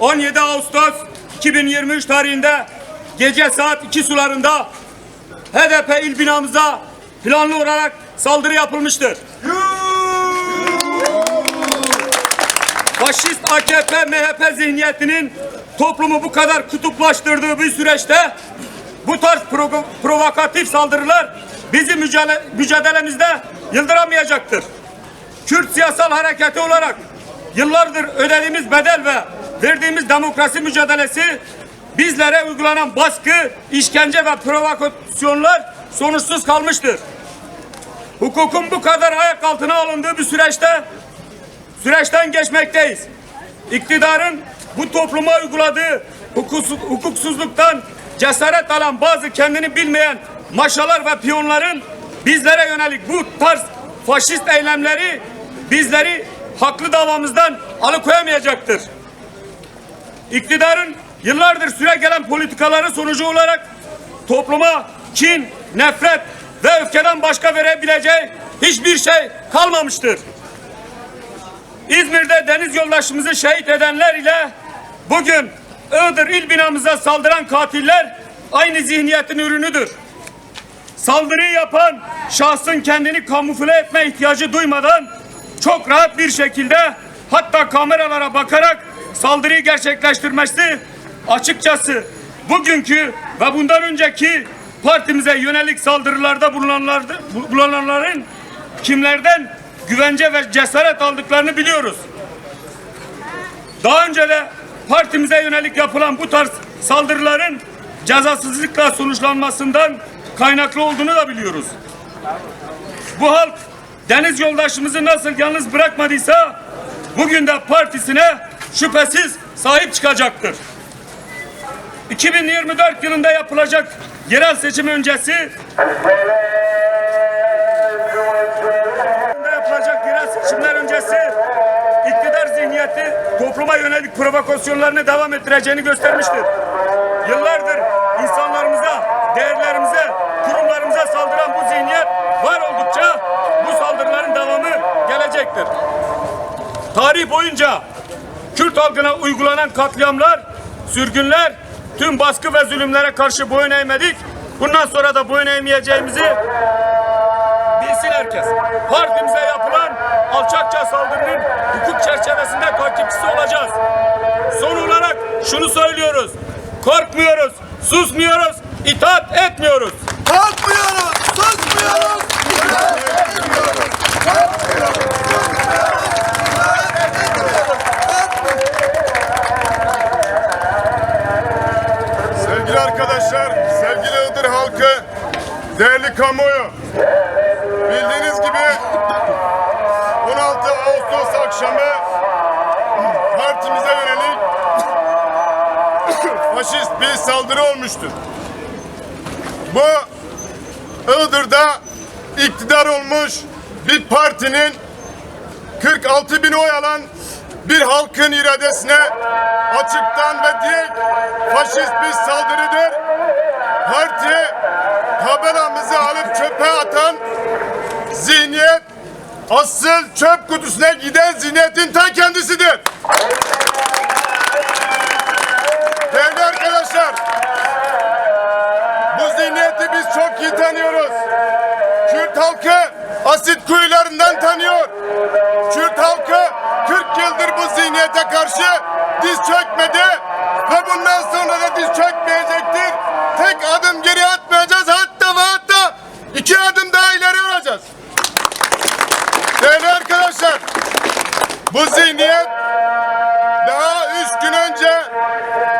17 Ağustos 2023 tarihinde gece saat 2 sularında HDP il binamıza planlı olarak saldırı yapılmıştır. Faşist AKP MHP zihniyetinin toplumu bu kadar kutuplaştırdığı bir süreçte bu tarz provo- provokatif saldırılar bizi mücadele, mücadelemizde yıldıramayacaktır. Kürt siyasal hareketi olarak yıllardır ödediğimiz bedel ve verdiğimiz demokrasi mücadelesi bizlere uygulanan baskı, işkence ve provokasyonlar sonuçsuz kalmıştır. Hukukun bu kadar ayak altına alındığı bir süreçte süreçten geçmekteyiz. İktidarın bu topluma uyguladığı hukuksuz- hukuksuzluktan cesaret alan bazı kendini bilmeyen maşalar ve piyonların bizlere yönelik bu tarz faşist eylemleri bizleri haklı davamızdan alıkoyamayacaktır. İktidarın yıllardır süre gelen politikaları sonucu olarak topluma kin, nefret ve öfkeden başka verebileceği hiçbir şey kalmamıştır. İzmir'de deniz yoldaşımızı şehit edenler ile bugün Iğdır il binamıza saldıran katiller aynı zihniyetin ürünüdür. Saldırıyı yapan şahsın kendini kamufle etme ihtiyacı duymadan çok rahat bir şekilde hatta kameralara bakarak saldırıyı gerçekleştirmesi açıkçası bugünkü ve bundan önceki partimize yönelik saldırılarda bulunanlar- bulunanların kimlerden güvence ve cesaret aldıklarını biliyoruz. Daha önce de partimize yönelik yapılan bu tarz saldırıların cezasızlıkla sonuçlanmasından kaynaklı olduğunu da biliyoruz. Bu halk deniz yoldaşımızı nasıl yalnız bırakmadıysa bugün de partisine şüphesiz sahip çıkacaktır. 2024 yılında yapılacak yerel seçim öncesi yapılacak yerel seçimler öncesi iktidar zihniyeti topluma yönelik provokasyonlarını devam ettireceğini göstermiştir. Yıllardır insanlarımıza, değerlerimize, kurumlarımıza saldıran bu zihniyet var oldukça bu saldırıların devamı gelecektir. Tarih boyunca Kürt halkına uygulanan katliamlar, sürgünler, tüm baskı ve zulümlere karşı boyun eğmedik. Bundan sonra da boyun eğmeyeceğimizi bilsin herkes. Partimize yapılan alçakça saldırının hukuk çerçevesinde takipçisi olacağız. Son olarak şunu söylüyoruz. Korkmuyoruz, susmuyoruz, itaat etmiyoruz. Kalkmıyoruz, kamuoyu. Bildiğiniz gibi 16 Ağustos akşamı partimize yönelik faşist bir saldırı olmuştur. Bu Iğdır'da iktidar olmuş bir partinin 46 bin oy alan bir halkın iradesine açıktan ve direkt faşist bir saldırıdır. Parti tabelamızı alıp çöpe atan zihniyet asıl çöp kutusuna giden zihniyetin ta kendisidir. Değerli arkadaşlar, bu zihniyeti biz çok iyi tanıyoruz. Kürt halkı asit kuyularından tanıyor. Kürt halkı 40 yıldır bu zihniyete karşı diz çökmedi adım geri atmayacağız hatta ve hatta iki adım daha ileri alacağız. Değerli arkadaşlar, bu zihniyet daha üç gün önce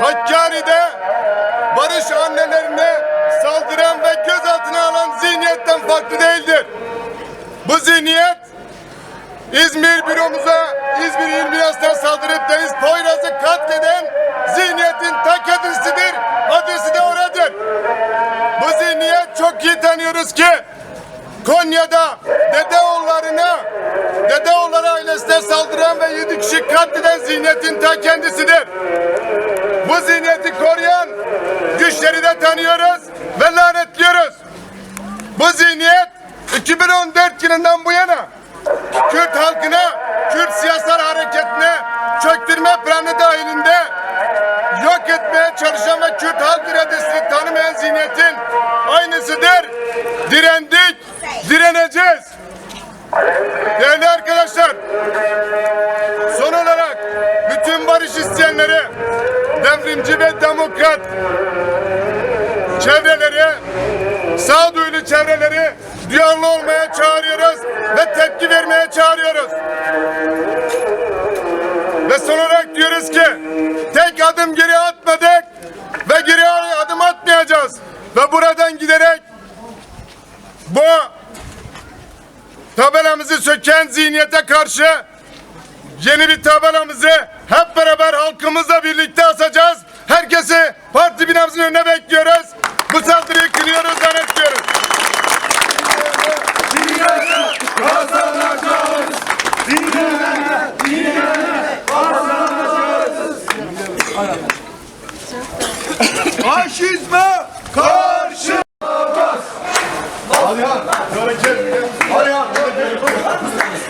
Hakkari'de barış annelerine saldıran ve gözaltına alan zihniyetten farklı değildir. Bu zihniyet İzmir büromuza İzmir İl Binası'na saldırıp Deniz Poyraz'ı katleden zihniyetin ta kendisidir. Adresi de oradır. Bu zihniyet çok iyi tanıyoruz ki Konya'da Dedeoğullarına Dedeoğulları ailesine saldıran ve yedi kişi katleden zihniyetin ta kendisidir. Bu zihniyeti koruyan güçleri de tanıyoruz ve lanetliyoruz. Bu zihniyet 2014 yılından bu yana Kürt halkına, Kürt siyasal hareketine çöktürme planı dahilinde yok etmeye çalışan ve Kürt halk iradesini tanımayan zihniyetin aynısıdır. Direndik, direneceğiz. Değerli arkadaşlar, son olarak bütün barış isteyenleri, devrimci ve demokrat çevreleri, sağduyulu çevreleri duyarlı olmaya çağırıyoruz ve tepki vermeye çağırıyoruz. Ve son olarak diyoruz ki tek adım geri atmadık ve geri adım atmayacağız. Ve buradan giderek bu tabelamızı söken zihniyete karşı yeni bir tabelamızı hep beraber halkımızla birlikte asacağız. Herkesi parti binamızın önüne bekliyoruz. Bu saldırıyı kınıyoruz, denetliyoruz. Faşizme karşı.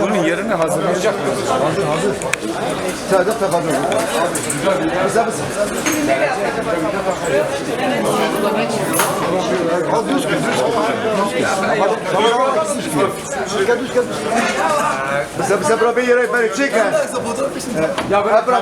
bunun yerini hazırlayacak mıyız? Hazır hazır. Sadece tabanı. Bize misin? Bisa bisa berapa ya? Balik cek kan? Ya berapa?